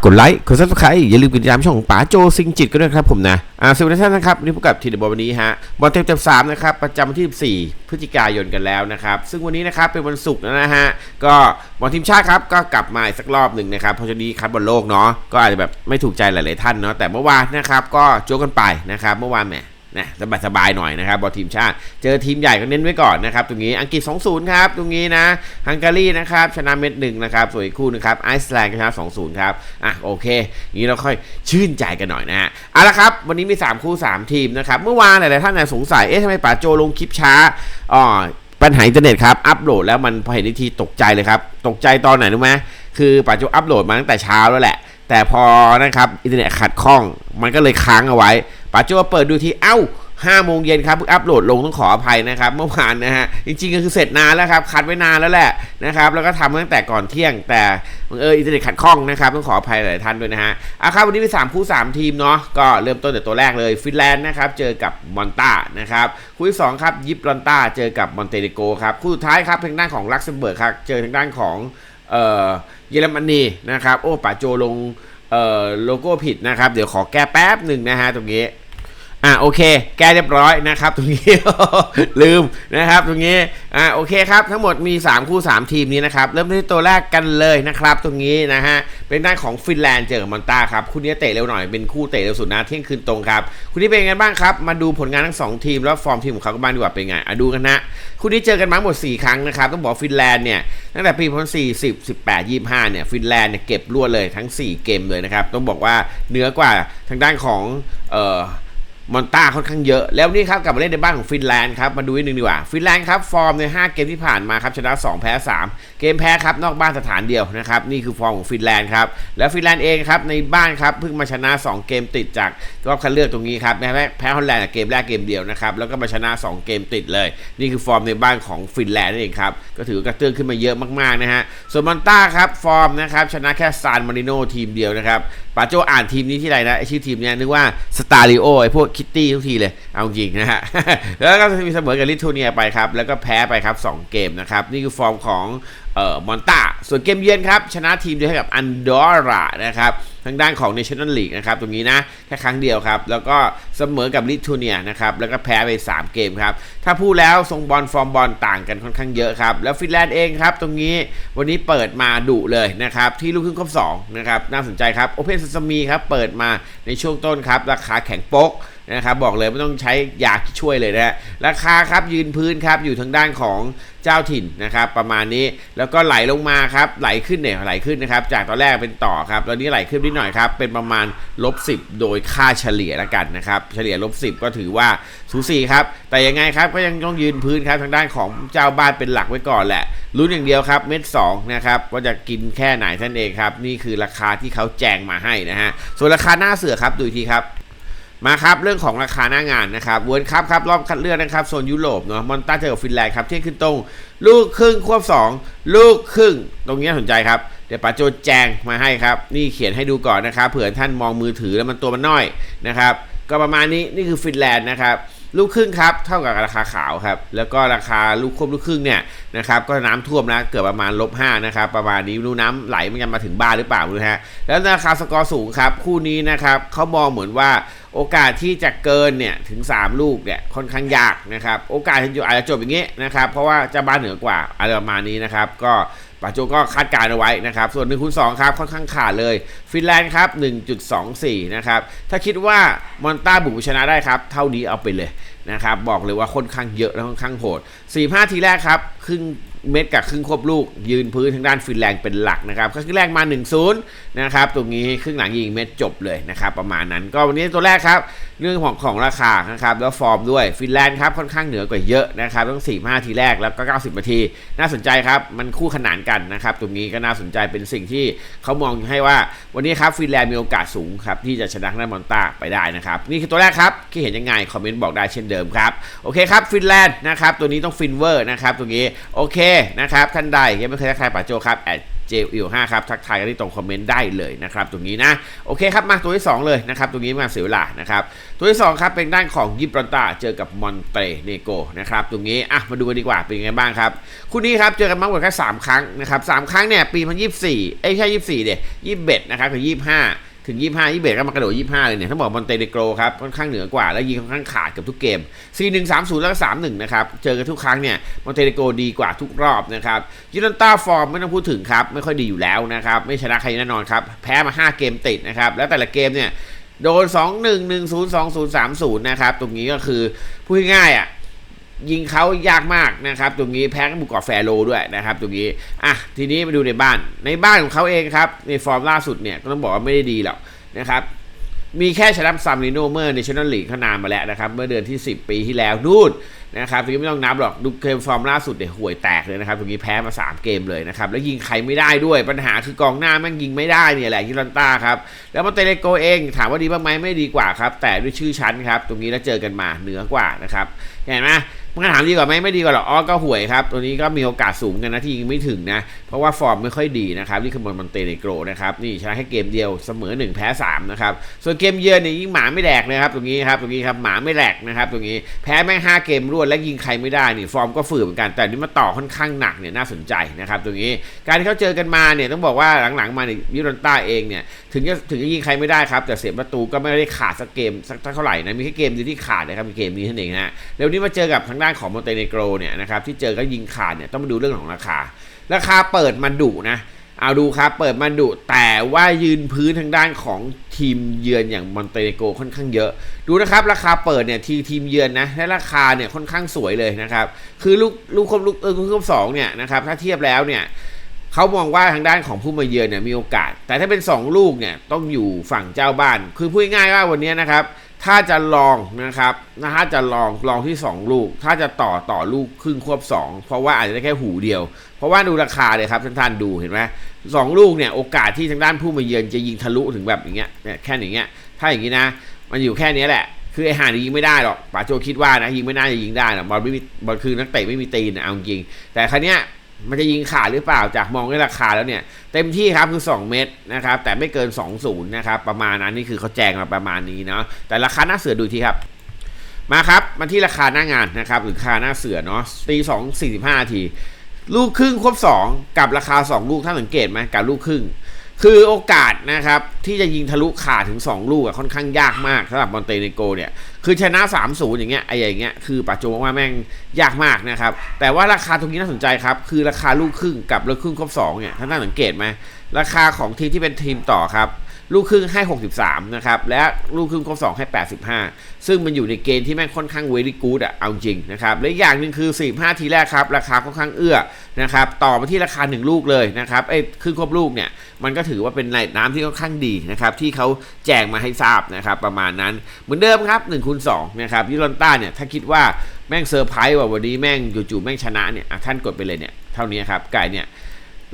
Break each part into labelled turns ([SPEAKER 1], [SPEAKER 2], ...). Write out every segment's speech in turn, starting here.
[SPEAKER 1] กกดไลค์ กดซับสไครต์อย่าลืมกดติดตามช่องของป๋าโจซิงจิตกันด้วยครับผมนะ อ่าสวัสดีท่านนะครับนี่พบกับทีเดบอลวันนี้ฮะ บอลเต็มเต็มสามนะครับ ประจำวันที่14พฤศจิกายนกันแล้วนะครับ ซึ่งวันนี้นะครับเป็นวันศุกร์นะฮะ ก็บอลทีมชาติครับ ก็กลับมาอีกสักรอบหนึ่งนะครับ เพราะช่วงนี้คัดบอลโลกเนาะ ก็อาจจะแบบไม่ถูกใจหลาย ๆ ท่านเนาะ แต่เมื่อวานนะครับ ก็โจกกันไปนะครับ เมื่อวานแหม นะสบายๆหน่อยนะครับบอลทีมชาติ เจอทีมใหญ่ก็เน้นไว้ก่อนนะครับ ตรงนี้อังกฤษ 2-0 ครับ ตรงนี้นะฮังการีนะครับ ชนะเม็ดหนึ่งนะครับส่วนอีกคู่นึงครับไอซ์แลนด์ชนะ 2-0 ครับ อะโอเคนี้เราค่อยชื่นใจกันหน่อยนะฮะเอาละครับวันนี้มี 3 คู่ 3 ทีมนะครับ เมื่อวานหลายๆท่านสงสัยเอ๊ะทำไมป๋าโจลงคลิปช้าอ๋อปัญหาอินเทอร์เน็ตครับอัปโหลดแล้วมันพอเห็นอีกทีตกใจเลยครับตกใจตอนไหนรู้ไหมคือป๋าโจอัปโหลดมาตั้งแต่เช้าแล้วแหละ แต่พอนะครับอินเทอร์เน็ตขัดข้อง มันก็เลยค้างเอาไว้ ป๋าโจเปิดดูทีเอ้าห้าโมงเย็นครับเพิ่งอัปโหลดลงต้องขออภัยนะครับเมื่อวานนะฮะจริงๆก็คือเสร็จนานแล้วครับคัดไว้นานแล้วแหละนะครับแล้วก็ทำตั้งแต่ก่อนเที่ยง แต่บังเอออินเทอร์เน็ตขัดข้องนะครับต้องขออภัยหลายท่านด้วยนะฮะอะครับวันนี้มี3คู่3ทีมเนาะก็เริ่มต้นจากตัวแรกเลยฟินแลนด์นะครับเจอกับมอนตานะครับคู่ที่สองครับยิปลอนตาเจอกับมอนเตเนโกครับคู่สุดท้ายครับทางด้านของลักเซมเบิร์กครับเจอทางด้านของเออเยอรมนีนะครับโอ้ป่าโจลง เอ่อโลโก้ผิดนะครับ เดี๋ยวขอแก้แป๊บหนึ่งนะฮะตรงนี้ อะโอเค แก้เรียบร้อยนะครับตรงนี้ ลืมนะครับตรงนี้อะโอเคครับทั้งหมดมี 3 คู่ 3 ทีมนี้นะครับ เริ่มที่ตัวแรกกันเลยนะครับ ตรงนี้นะฮะเป็นด้านของฟินแลนด์เจอกับมอนตาครับคู่นี้เตะเร็วหน่อยเป็นคู่เตะเร็วสุดนะเที่ยงคืนตรงครับคู่นี้เป็นยังไงบ้างครับ มาดูผลงานทั้ง 2 ทีมแล้วฟอร์มทีมของเขากันบ้างดีกว่าเป็นไงอะดูกันนะคู่นี้เจอกันมาหมด 4 ครั้งนะครับต้องบอกฟินแลนด์เนี่ยตั้งแต่ปีพันสี่สิบสิบแปดยี่ห้าเนี่ยฟินแลนด์เนี่ยเก็บรวดเลยทั้ง 4 เกมเลยนะครับต้องบอกว่าเหนือกว่าทางด้านของเอ่อ มอนต้าค่อนข้างเยอะ แล้วนี่ครับกลับมาเล่นในบ้านของฟินแลนด์ครับ มาดูนิดนึงดีกว่า ฟินแลนด์ครับฟอร์มใน 5 เกมที่ผ่านมาครับชนะ 2 แพ้ 3 เกมแพ้ครับนอกบ้านสถานเดียวนะครับนี่คือฟอร์มของฟินแลนด์ครับแล้วฟินแลนด์เองครับในบ้านครับเพิ่งมาชนะ 2 เกมติดจากรอบคัดเลือกตรงนี้ครับแพ้แพ้ฮอลแลนด์เกมแรกเกมเดียวนะครับแล้วก็มาชนะ 2 เกมติดเลย นี่คือฟอร์มในบ้านของฟินแลนด์นั่นเองครับก็ถือกระเตื้องขึ้นมาเยอะมากๆนะฮะส่วนมอนต้าครับฟอร์มนะครับชนะแค่ซานมาริโนทีมเดียวนะครับปาโจอ่านทีมนี้ที่ไรนะไอชื่อทีมเนี้ยนึกว่าสตาริโอไอพวกคิตตี้ทุกทีเลย เอาจริงนะฮะ แล้วก็มีเสมอกับลิทัวเนียไปครับ แล้วก็แพ้ไปครับ 2 เกมนะครับ นี่คือฟอร์มของ อ่อมอนตาส่วนเกมเยือนครับชนะทีมเดียวให้กับอันดอร่านะครับทางด้านของ National League นะครับตรงนี้นะแค่ครั้งเดียวครับ แล้วก็เสมอกับลิทัวเนียนะครับแล้วก็แพ้ไป 3 เกมครับ ถ้าพูดแล้วทรงบอลฟอร์มบอลต่างกันค่อนข้างเยอะครับ แล้วฟินแลนด์เองครับ ตรงนี้วันนี้เปิดมาดุเลยนะครับ ที่ลูกครึ่งครบ2นะครับน่าสนใจครับโอเพนซ a มีครับเปิดมาในช่วงต้นครับ ราคาแข็งโป๊กนะครับบอกเลยไม่ต้องใช้ยาช่วยเลยนะฮะราคาครับยืนพื้นครับอยู่ทางด้านของเจ้าถิ่นนะครับ ประมาณนี้แล้วก็ไหลลงมาครับไหลขึ้นเนี่ยไหลขึ้นนะครับ จากตอนแรกเป็นต่อครับตอนนี้ไหลขึ้นนิดหน่อยครับ เป็นประมาณลบสิโดยค่าเฉลี่ยแล้วกันนะครับเฉลี่ยลบสิก็ถือว่าสูสีครับ แต่ยังไงครับก็ยังต้องยืนพื้นครับทางด้านของเจ้าบ้านเป็นหลักไว้ก่อนแหละลุ้นอย่างเดียวครับเม็ดสองนะครับว่าจะกินแค่ไหนท่านเองครับ นี่คือราคาที่เขาแจงมาให้นะฮะส่วนราคาหน้าเสือครับดูทีครับ มาครับ เรื่องของราคาหน้างานนะครับเวิร์คัพครับรอบคัดเลือกนะครับโซนยุโรปเนาะมอนต้าเจอกับฟินแลนด์ครับเที่ยงขึ้นตรง ลูกครึ่งควบ 2 ลูกครึ่ง ตรงนี้สนใจครับ เดี๋ยวป๋าโจแจงมาให้ครับ นี่เขียนให้ดูก่อนนะครับเผื่อท่านมองมือถือแล้วมันตัวมันน้อยนะครับก็ประมาณนี้นี่คือฟินแลนด์นะครับ ลูกครึ่งครับเท่ากับราคาขาวครับแล้วก็ราคาลูกควบลูกครึ่งเนี่ยนะครับก็น้ำท่วมนะเกือบประมาณลบห้านะครับประมาณนี้รู้น้ำไหลมันยังมาถึงบ้านหรือเปล่าไม่รู้ฮะแล้วราคาสกอร์สูงครับคู่นี้นะครับเขามองเหมือนว่าโอกาสที่จะเกินเนี่ยถึง 3 ลูกเนี่ยค่อนข้างยากนะครับโอกาสที่อาจจะจบอย่างนี้นะครับเพราะว่าจะบ้านเหนือกว่าอะไรประมาณนี้นะครับก็ ปาโจก็คาดการเอาไว้นะครับ ส่วน1คูณ2ครับค่อนข้างขาดเลย ฟินแลนด์ครับ 1.24 นะครับ ถ้าคิดว่ามอนต้าบุกชนะได้ครับ เท่านี้เอาไปเลยนะครับ บอกเลยว่าค่อนข้างเยอะและค่อนข้างโหด 4-5 ทีแรกครับ รึ่งเม็ดกับครึ่งควบลูก ยืนพื้นทางด้านฟินแลนด์เป็นหลักนะครับครึ่งแรกมา 1-0นะครับตรงนี้ครึ่งหลังยิงเม็ดจบเลยนะครับประมาณนั้นก็วันนี้ตัวแรกครับเรื่องของของราคานะครับแล้วฟอร์มด้วยฟินแลนด์ครับค่อนข้างเหนือกว่าเยอะนะครับต้อง4 5ทีแรกแล้วก็ 90นาที น่าสนใจครับมันคู่ขนานกันนะครับตรงนี้ก็น่าสนใจเป็นสิ่งที่เขามองให้ว่า วันนี้ครับฟินแลนด์มีโอกาสสูงครับที่จะชนะทางด้านมอนตาไปได้นะครับนี่คือตัวแรกครับคิดเห็นยังไงคอมเมนต์บอกได้เช่นเดิมครับโอเคครับฟินแลนด์นะครับตัวนี้ต้องฟินเวอร์นะครับตรงนี้โอเคนะครับท่านใดยังไม่เคยทักทายป่าโจครับแอดเจลห้าครับทักทายกันที่ตรงคอมเมนต์ได้เลยนะครับตรงนี้นะโอเคครับมาตัวที่ 2 เลยนะครับตรงนี้มาเสียเวลานะครับตัวที่ 2 ครับเป็นด้านของยิบรอนตาเจอกับมอนเตเนโกนะครับตรงนี้อะมาดูกันดีกว่าเป็นยังไงบ้างครับคู่นี้ครับเจอกันมากกว่าแค่3ครั้งนะครับสามครั้งเนี่ยปีพันยี่สี่เอ้ยใช่ยี่สี่เดียยี่สิบเอ็ดนะครับกับยี่สิบห้า ถึง 25 21ก็มากระโดด 25 เลยเนี่ยถ้าบอกมอนเตเนโกรครับค่อนข้างเหนือกว่า แล้วยิงค่อนข้างขาดเกับทุกเกม 4-1 3-0 แล้วก็ 3-1 นะครับ เจอกันทุกครั้งเนี่ยมอนเตเนโกรดีกว่าทุกรอบนะครับยูรันต้าฟอร์มไม่ต้องพูดถึงครับ ไม่ค่อยดีอยู่แล้วนะครับ ไม่ชนะใครแน่นอนครับแพ้มา 5 เกมติดนะครับแล้วแต่ละเกมเนี่ยโดน 2-1 1-0 2-0 3-0 นะครับตรงนี้ก็คือพูดง่ายอะ ยิงเขายากมากนะครับตรงนี้แพ้กับบุกกอแฟโลด้วยนะครับตรงนี้อะทีนี้มาดูในบ้านในบ้านของเขาเองครับในฟอร์มล่าสุดเนี่ยก็ต้องบอกว่าไม่ได้ดีหรอกนะครับมีแค่ชนะซัมลิโนเมอร์ในชั่นแนลลีกเขานานมาแล้วนะครับเมื่อเดือนที่ 10 ปีที่แล้วนู่น นะครับตรงนี้ไม่ต้องนับหรอกดูเกมฟอร์มล่าสุดเนี่ยห่วยแตกเลยนะครับตรงนี้แพ้มา 3 เกมเลยนะครับแล้วยิงใครไม่ได้ด้วยปัญหาคือกองหน้าแม่งยิงไม่ได้เนี่ยแหละยิรันต้าครับแล้วมาเตเลโกเองถามว่าดีบ้างไหมไม่ดีกว่าครับแต่ด้วยชื่อชั้นครับตรงนี้แล้วเจอกันมาเหนือกว่านะครับเห็นไหมมันถามดีกว่าไหมไม่ดีกว่าหรอกอ๋อก็ห่วยครับ ตัวนี้ก็มีโอกาสสูงกันนะที่ยิงไม่ถึงนะ เพราะว่าฟอร์มไม่ค่อยดีนะครับ นี่คือบอลมอนเตเนโกรนะครับ นี่ชนะแค่เกมเดียวเสมอ 1 แพ้ 3 นะครับ ส่วนเกมเยือนเนี่ยยิงหมาไม่แดกนะครับ ตรงนี้ครับ ตรงนี้ครับ หมาไม่แหลกนะครับ ตรงนี้ แพ้แม่ง5เกมรวดและยิงใครไม่ได้นี่ฟอร์มก็ฝืดเหมือนกันแต่นี่มาต่อค่อนข้างหนักเนี่ยน่าสนใจนะครับตรงนี้การที่เขาเจอกันมาเนี่ยต้องบอกว่าหลังๆมาเนี่ยยูโรนต้าเองเนี่ยถึงจะถึงจะยิงใครไม่ได้ครับแต่เสียประตูก็ไม่ได้ขาดสักเกมสักเท่าไหร่นะมีแค่เกมเดียวที่ขาดนะครับมีเกมนี้เท่านั้นเองนะแล้วนี้มาเจอกับทางด้านของมอนเตเนโกรเนี่ยนะครับที่เจอก็ยิงขาดเนี่ยต้องมาดูเรื่องของราคา ราคาเปิดมาดุนะ เอาดูครับ เปิดมาดุแต่ว่ายืนพื้นทางด้านของทีมเยือนอย่างมอนเตเนโกค่อนข้างเยอะ ดูนะครับ ราคาเปิดเนี่ยทีทีมเยือนนะและราคาเนี่ยค่อนข้างสวยเลยนะครับ คือลูกลูกครบลูกเออลูกครบสองเนี่ยนะครับถ้าเทียบแล้วเนี่ยเขามองว่าทางด้านของผู้มาเยือนเนี่ยมีโอกาส แต่ถ้าเป็น 2 ลูกเนี่ยต้องอยู่ฝั่งเจ้าบ้าน คือพูดง่ายว่าวันนี้นะครับ ถ้าจะลองนะครับนะถ้าจะลองลองที่ 2 ลูก ถ้าจะต่อต่อลูกครึ่งควบ 2 เพราะว่าอาจจะได้แค่หูเดียว เพราะว่าดูราคาเลยครับท่านท่านดูเห็นไหมสองลูกเนี่ยโอกาสที่ทางด้านผู้มาเยือนจะยิงทะลุถึงแบบอย่างเงี้ยเนี่ยแค่อย่างเงี้ยถ้าอย่างงี้นะ มันอยู่แค่นี้แหละ คือไอ้ห่านยิงไม่ได้หรอกป๋าโจคิดว่านะยิงไม่น่าจะยิงได้หรอกบอลไม่มีบอลคือนักเตะไม่มีตีนนะเอาจริงแต่ครั้เนี้ย มันจะยิงขาดหรือเปล่าจากมองด้วยราคาแล้วเนี่ย เต็มที่ครับคือ 2 เม็ดนะครับ แต่ไม่เกิน 2 0 นะครับ ประมาณนั้นนี่คือเขาแจ้งมาประมาณนี้เนาะแต่ราคาหน้าเสือดูทีครับ มาครับมาที่ราคาหน้างานนะครับ หรือราคาหน้าเสือเนาะตีสองสี่สิบห้าที ลูกครึ่งครบ 2 กับราคา 2 ลูกท่านสังเกตไหมกับลูกครึ่ง คือโอกาสนะครับที่จะยิงทะลุขาดถึง 2 ลูกอะค่อนข้างยากมากสำหรับบอลเตเนโกเนี่ยคือชนะ3-0อย่างเงี้ยไอ้อย่างเงี้ยคือปัจจุบันว่าแม่งยากมากนะครับแต่ว่าราคาตรงนี้น่าสนใจครับคือราคาลูกครึ่งกับลูกครึ่งครบ2เนี่ยท่านน่าสังเกตไหมราคาของทีมที่เป็นทีมต่อครับ ลูกครึ่งให้ 63 นะครับ และลูกครึ่งครบ2ให้ 85 ซึ่งมันอยู่ในเกณฑ์ที่แม่งค่อนข้างเวลี่กูดอะเอาจริงนะครับ และอย่างหนึ่งคือ 45 ทีแรกครับ ราคาค่อนข้างเอื้อนะครับ ต่อมาที่ราคา 1 ลูกเลยนะครับไอ้ครึ่งครบลูกเนี่ย มันก็ถือว่าเป็นน้ำที่ค่อนข้างดีนะครับที่เขาแจงมาให้ทราบนะครับประมาณนั้นเหมือนเดิมครับ1คูณ2นะครับยูโรนต้าเนี่ยถ้าคิดว่าแม่งเซอร์ไพรส์ว่าวันนี้แม่งจู่ๆแม่งชนะเนี่ยท่านกดไปเลยเนี่ยเท่านี้ครับไก่เนี่ย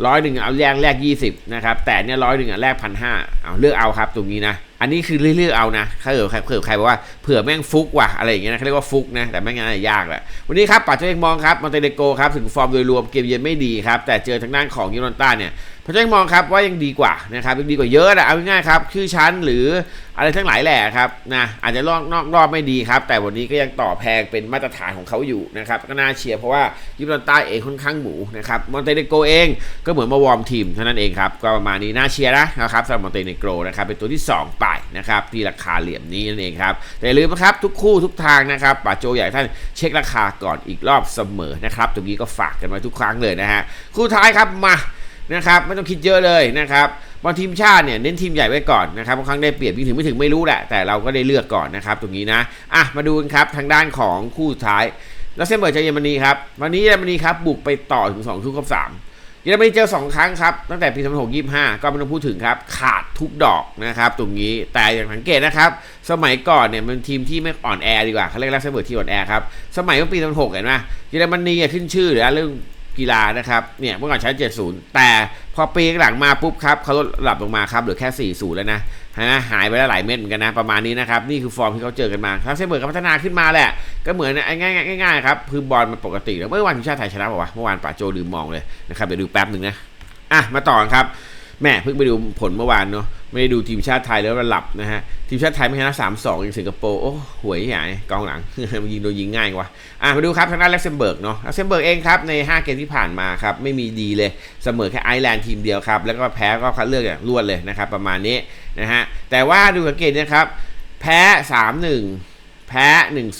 [SPEAKER 1] ร้อยหนึ่งเอาแรกแลกยี่สิบนะครับแต่เนี่ยร้อยหนึ่งอะแลกพันห้าเอาเลือกเอาครับตรงนี้นะ อันนี้คือเลือกเอานะถ้าเผื่อใครเผื่อใครบอกว่าเผื่อแม่งฟุกว่ะอะไรอย่างเงี้ยนะเขาเรียกว่าฟุกนะแต่แม่งงานยากแหละวันนี้ครับปัจจัยมองครับมอนเตเนโกครับถึงฟอร์มโดยรวมเกมเยือนไม่ดีครับแต่เจอทางด้านของยูโรนต้าเนี่ย ปัจจุบันมองครับว่ายังดีกว่านะครับยังดีกว่าเยอะนะเอาง่ายๆครับชื่อชั้นหรืออะไรทั้งหลายแหละครับนะอาจจะลอกนอกรอบไม่ดีครับ แต่วันนี้ก็ยังต่อแพงเป็นมาตรฐานของเขาอยู่นะครับก็น่าเชียร์เพราะว่ายูโรนต้าเองค่อนข้างหมูนะครับมอนเตเนโกเองก็เหมือนมาวอร์มทีมเท่านั้นเองครับก็ประมาณนี้น่าเชียร์นะครับสำหรับมอนเตเนโกรนะครับเป็นตัวที่ 2 ไปนะครับที่ราคาเหลี่ยมนี้นั่นเองครับแต่อย่าลืมนะครับทุกคู่ทุกทางนะครับป่าโจให้ท่านเช็คราคาก่อนอีกรอบเสมอนะครับตรงนี้ก็ฝากกันไว้ทุกครั้งเลยนะฮะคู่ท้ายครับมา นะครับไม่ต้องคิดเยอะเลยนะครับบอลทีมชาติเนี่ยเน้นทีมใหญ่ไว้ก่อนนะครับบางครั้งได้เปรียบยิ่งถึงไม่ถึงไม่รู้แหละแต่เราก็ได้เลือกก่อนนะครับตรงนี้นะอะมาดูกันครับทางด้านของคู่สุดท้ายแล้วเซมเบิร์ตเจอเยอรมนีครับวันนี้เยอรมนีครับบุกไปต่อถึง2ทุ่ครบ3เยอรมนีเจอ 2 ครั้งครับ ตั้งแต่ปี26 25 ก็ไม่ต้องพูดถึงครับ ขาดทุกดอกนะครับ ตรงนี้แต่อย่างสังเกตนะครับ สมัยก่อนเนี่ยมันทีมที่ไม่อ่อนแอดีกว่าเขาเรียกลักเซมเบิร์ตที่อ่อนแอครับ สมัยเมื่อปี26เห็นไหมเยอรมนีขึ้นชื่อหรือเรื่อง กีฬานะครับเนี่ยเมื่อก่อนใช้ 70 แต่พอปีหลังมาปุ๊บครับเขาลดระดับลงมาครับเหลือแค่ 40 แล้วนะฮะหายไปแล้วหลายเม็ดเหมือนกันนะประมาณนี้นะครับนี่คือฟอร์มที่เขาเจอกันมาครับเซมเบิร์กก็พัฒนาขึ้นมาแหละ ก็เหมือนง่ายๆง่ายๆครับคือบอลมันปกติแล้วเมื่อวานทีมชาติไทยชนะป่าวะเมื่อวานป่าโจลืมมองเลยนะครับเดี๋ยวดูแป๊บหนึ่งนะอะมาต่อครับแม่เพิ่งไปดูผลเมื่อวานเนาะ ไม่ได้ดูทีมชาติไทยแล้วมันหลับนะฮะทีมชาติไทยไม่ชนะสามสองอย่างสิงคโปร์โอ้หวยใหญ่กองหลังมันยิงโดนยิงง่ายกว่าอะมาดูครับทางด้านเล็กเซมเบิร์กเนาะเล็กเซมเบิร์กเองครับใน 5 เกมที่ผ่านมาครับไม่มีดีเลยเสมอแค่ไอร์แลนด์ทีมเดียวครับแล้วก็แพ้ก็คัดเลือกอย่างรวดเลยนะครับประมาณนี้นะฮะแต่ว่าดูสังเกตนะครับแพ้ 3-1แพ้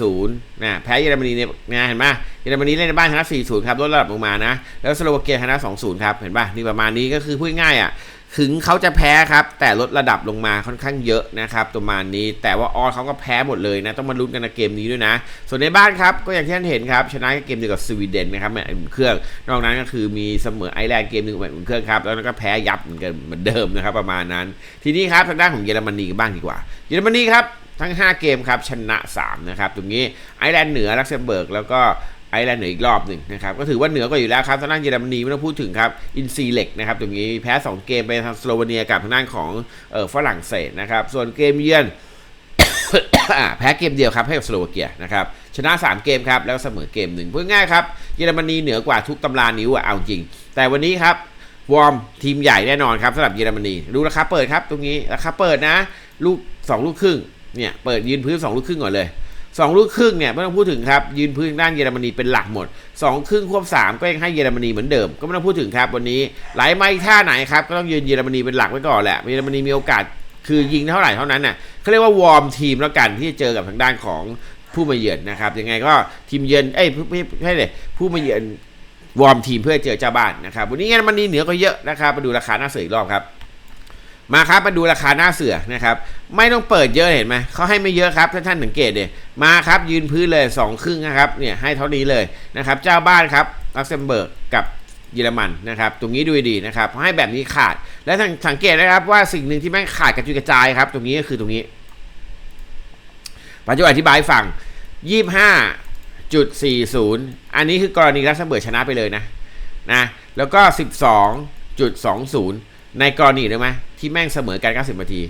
[SPEAKER 1] 1-0 นะ แพ้เยอรมนีเนี่ยนะเห็นไหมเยอรมนีเล่นในบ้านชนะ 4-0 ครับ ลดระดับลงมานะ แล้วสโลวาเกียชนะ 2-0 ครับ เห็นป่ะ นี่ประมาณนี้ก็คือพูดง่ายอะ ถึงเขาจะแพ้ครับ แต่ลดระดับลงมาค่อนข้างเยอะนะครับประมาณนี้แต่ว่าออสเขาก็แพ้หมดเลยนะ ต้องมาลุ้นกันในเกมนี้ด้วยนะ ส่วนในบ้านครับ ก็อย่างที่ท่านเห็นครับ ชนะเกมเดียวกับสวีเดนนะครับแมตช์อุ่นเครื่อง นอกนั้นก็คือมีเสมอไอร์แลนด์เกมหนึ่งแมตช์อุ่นเครื่องครับ แล้วก็แพ้ยับเหมือนกันเหมือนเดิมนะครับประมาณนั้น ทีนี้ครับทางด้านของเยอรมนีกันบ้างดีกว่า เยอรมนีครับทั้ง 5 เกมครับชนะ 3 นะครับ ตรงนี้ไอร์แลนด์เหนือลักเซมเบิร์กแล้วก็ ไอร์แลนด์เหนืออีกรอบหนึ่งนะครับก็ถือว่าเหนือกว่าอยู่แล้วครับทางด้านเยอรมนีไม่ต้องพูดถึงครับอินซีเล็กนะครับตรงนี้แพ้ 2 เกมไปทางสโลวีเนียกับทางด้านของเออฝรั่งเศสนะครับส่วนเกมเยือนแพ้เกมเดียวครับให้กับสโลวาเกียนะครับชนะ 3 เกมครับแล้วเสมอเกมหนึ่งพูดง่ายครับเยอรมนีเหนือกว่าทุกตำรานิ้วอะเอาจริง แต่วันนี้ครับวอร์มทีมใหญ่แน่นอนครับสำหรับเยอรมนีดูราคาเปิดครับตรงนี้ราคาเปิดนะ ลูก 2 ลูกครึ่งเนี่ยเปิดยืนพื้น 2 ลูกครึ่งก่อนเลย 2ลูกครึ่งเนี่ยไม่ต้องพูดถึงครับ ยืนพื้นด้านเยอรมนีเป็นหลักหมด 2 ครึ่งควบ 3 ก็ยังให้เยอรมนีเหมือนเดิม ก็ไม่ต้องพูดถึงครับวันนี้ไหลมาอีกท่าไหนครับก็ต้องยืนเยอรมนีเป็นหลักไว้ก่อนแหละเยอรมนีมีโอกาสคือยิงเท่าไหร่เท่านั้นน่ะเขาเรียกว่าวอร์มทีมแล้วกันที่จะเจอกับทางด้านของผู้มาเยือนนะครับยังไงก็ทีมเยือนเอ้ยไม่ใช่เลยผู้มาเยือนวอร์มทีมเพื่อเจอเจ้าบ้านนะครับวันนี้เยอรมนีเหนือก็เยอะนะครับมาดูราคาหน้าเสืออีกรอบครับ มาครับมาดูราคาหน้าเสือนะครับไม่ต้องเปิดเยอะเห็นไหมเขาให้ไม่เยอะครับถ้าท่านสังเกตเดยมาครับยืนพื้นเลยสองครึ่งนะครับเนี่ยให้เท่านี้เลยนะครับเจ้าบ้านครับลักเซมเบิร์กกับเยอรมันนะครับตรงนี้ดูดีนะครับให้แบบนี้ขาดและสังเกตนะครับว่าสิ่งหนึ่งที่แม่งขาดกระจุยกระจายครับตรงนี้ก็คือตรงนี้ปัจจุบันอธิบายฟังยี่ห้าจุด40 อันนี้คือกรณีลักเซมเบิร์กชนะไปเลยนะนะแล้วก็ 12.20 ในกรณีได้ไหมที่แม่งเสมอกัน 90 นาที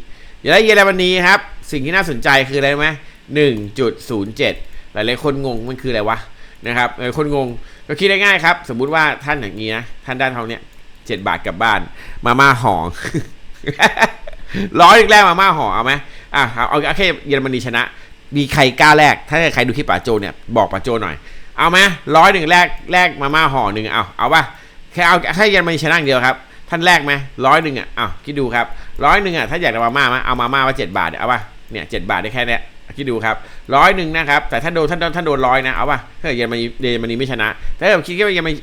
[SPEAKER 1] แล้วเยอรมนีครับ สิ่งที่น่าสนใจคืออะไรไหม1.07หลายๆคนงงมันคืออะไรวะนะครับหลายคนงงก็คิดได้ง่ายครับ สมมุติว่าท่านอย่างนี้นะท่านด้านเขาเนี่ย7บาทกลับบ้าน มาม่าห่อร้อยแรกมาม่าห่อเอาไหมอะเอาเอาแค่เยอรมนีชนะ มีใครกล้าแลกถ้าใครดูคลิปป่าโจเนี่ยบอกป่าโจหน่อย เอาไหมร้อยหนึ่งแลกแลกมาม่าห่อหนึ่งเอาเอาป่ะแค่เอาแค่เยอรมนีชนะอย่างเดียวครับ ท่านแรกไหมร้อยหนึ่งอะอ้าวคิดดูครับร้อยหนึ่งอะถ้าอยากจะมาม่ามาเอามาม่าว่าเจ็ดบาทเอาป่ะเนี่ยเจ็ดบาทได้แค่เนี้ยคิดดูครับ ร้อยหนึ่งนะครับ แต่ท่านโดนท่านโดนท่านโดนร้อยนะ เอาป่ะถ้าเยอรมนีเยอรมนีไม่ชนะ ถ้าเกิดคิดว่าเยอรมนี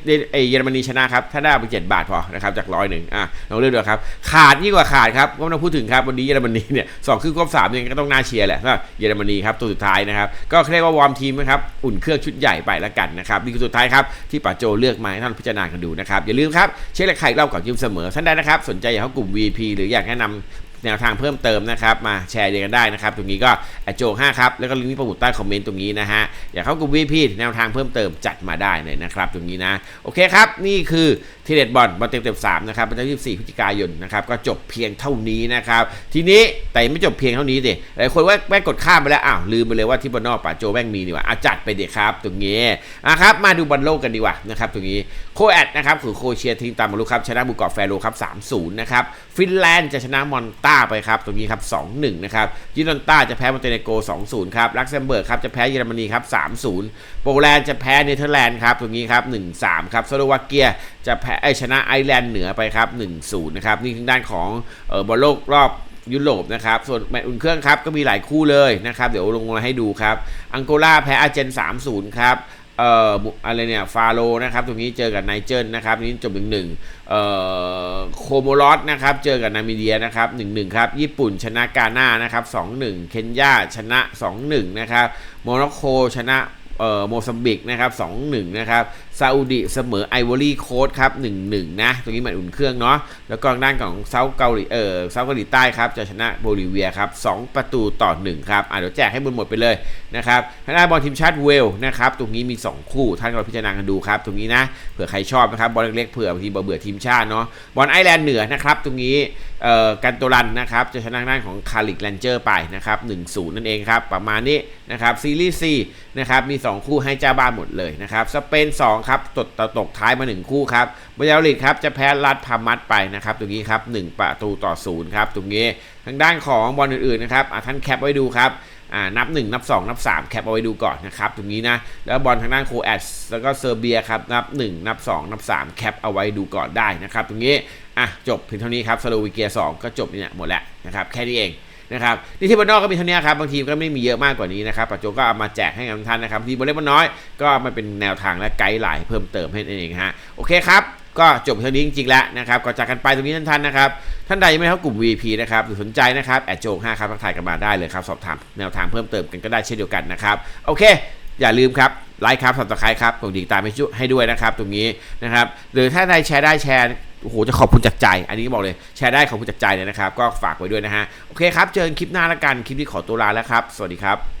[SPEAKER 1] เยอรมนีชนะครับ ถ้าได้ไปเจ็ดบาทพอนะครับ จากร้อยหนึ่งอะลองเลือกดูครับ ขาดยิ่งกว่าขาดครับก็ไม่ต้องพูดถึงครับ วันนี้เยอรมนีเนี่ยสองครึ่งควบสามยังก็ต้องน่าเชียร์แหละเยอรมนีครับ ตัวสุดท้ายนะครับ ก็เรียกว่าวอร์มทีมนะครับ อุ่นเครื่องชุดใหญ่ไปแล้วกันนะครับ นี่คือสุดท้ายครับที่ป่าโจเลือกมาให้ท่านพิจารณากันดูนะครับ อย่าลืมครับ เช็คราคาอีกรอบก่อนยืมเสมอท่านใดนะครับ สนใจอยากเข้ากลุ่ม VP หรืออยากแนะนำ แนวทางเพิ่มเติมนะครับมาแชร์กันได้นะครับ ตรงนี้ก็แอดโจ5ครับแล้วก็ลิงก์ที่ประบุใต้คอมเมนต์ตรงนี้นะฮะอยากเข้ากลุ่ม VP แนวทางเพิ่มเติมจัดมาได้เลยนะครับ ตรงนี้นะโอเคครับ นี่คือทีเด็ดบอลบอลเต็มเต็มสามนะครับวันที่24พฤศจิกายนนะครับก็จบเพียงเท่านี้นะครับทีนี้แต่ไม่จบเพียงเท่านี้ดิหลายคนว่าแม่งกดข้ามไปแล้วอ้าวลืมไปเลยว่าที่บอลนอกป่าโจแม่งมีนี่ว่าอะจัดไปเด็กครับ ตรงนี้อะครับมาดูบอลโลกกันดีกว่านะครับตรงนี้โคแอดนะครับคือโคเชียทีมตามมาลุครับชนะบุกเกาะแฟโรครับ3-0นะครับฟินแลนด์จะชนะมอนตาไปครับตรงนี้ครับ 2-1 นะครับยินดอนต้าจะแพ้มอนเตเนโก 2-0 ครับลักเซมเบิร์กครับจะแพ้เยอรมนีครับ 3-0 โปแลนด์จะแพ้เนเธอร์แลนด์ครับตรงนี้ครับ 1-3 ครับสโลวาเกียจะแพ้ชนะไอร์แลนด์เหนือไปครับ 1-0 นะครับนี่ทางด้านของเออบอลโลกรอบยุโรปนะครับ ส่วนแมตช์อุ่นเครื่องครับ ก็มีหลายคู่เลยนะครับ เดี๋ยวลงมาให้ดูครับ อังโกลาแพ้อาร์เจน 3-0 ครับ เอ่ออะไรเนี่ยฟาโรนะครับตรงนี้เจอกับไนเจอร์นะครับนี้จบหนึ่งหนึ่งเอ่อโคโมรอสนะครับเจอกับนามิเดียนะครับหนึ่งหนึ่งครับญี่ปุ่นชนะกาหน้านะครับสองหนึ่งเคนยาชนะสองหนึ่งนะครับโมร็อกโกชนะ เอ่อโมซัมบิกนะครับสองหนึ่งนะครับซาอุดิเสมอไอวอรี่โคสครับหนึ่งหนึ่งนะตรงนี้มตช์อุ่นเครื่องเนาะแล้วก็ทางด้านของเซาท์เกาหลีเออเซาท์เกาหลีใต้ครับจะชนะโบลิเวียครับสองประตูต่อหนึ่งครับอะเดี๋ยวแจกให้บนหมดไปเลยนะครับทางด้านบอลทีมชาติเวลนะครับตรงนี้มี 2 คู่ท่านก็พิจารณากันดูครับตรงนี้นะเผื่อใครชอบนะครับบอลเล็กๆเผื่อบางทีเบื่อทีมชาติเนาะบอลไอร์แลนด์เหนือนะครับตรงนี้เอ่อกันโตรันนะครับจะชนะทางด้านของคาริกแลนเจอร์ไปนะครับ1-0นั่นเองครับประมาณนี้นะครับซีรีส์ C นะครับมี2 คู่ให้เจ้าบ้านหมดเลยนะครับสเปน 2 ครับตกตตกท้ายมา 1 คู่ครับบาเยาลิดครับจะแพ้ลัดพามัดไปนะครับตรงนี้ครับ1ประตูต่อ0ครับตรงนี้ทางด้านของบอลอื่นๆนะครับท่านแคปไว้ดูครับอ่านับ 1 นับ 2 นับ 3 แคปเอาไว้ดูก่อนนะครับตรงนี้นะแล้วบอลทางด้านโคแอสแล้วก็เซอร์เบียครับนับ 1 นับ 2 นับ 3 แคปเอาไว้ดูก่อนได้นะครับตรงนี้อะจบเพียงเท่านี้ครับสโลวีเกีย 2 ก็จบเนี่ยหมดแล้วนะครับแค่นี้เอง นะครับนี่ที่บนนอกก็มีเท่านี้ครับบางทีก็ไม่มีเยอะมากกว่านี้นะครับปัจจุบันก็เอามาแจกให้กับท่านนะครับทีบอลเล็กบอลน้อยก็มาเป็นแนวทางและไกด์ไลน์เพิ่มเติมให้นั่นเองฮะโอเคครับก็จบเท่านี้จริงๆแล้วนะครับก็จากกันไปตรงนี้ท่านๆนะครับท่านใดยังไม่เข้ากลุ่ม VP นะครับหรือสนใจนะครับแอดโจง5ครับทักทายกันมาได้เลยครับสอบถามแนวทางเพิ่มเติมกันก็ได้เช่นเดียวกันนะครับโอเค อย่าลืมครับไลค์ครับสับสไครต์ครับกดติดตามให้ด้วยนะครับ ตรงนี้นะครับหรือถ้าใดแชร์ได้แชร์ โอ้โหจะขอบคุณจากใจ อันนี้บอกเลยแชร์ได้ขอบคุณจากใจเลยนะครับ ก็ฝากไว้ด้วยนะฮะโอเคครับเจอกันคลิปหน้าละกันคลิปนี้ขอตัวลาแล้วครับ สวัสดีครับ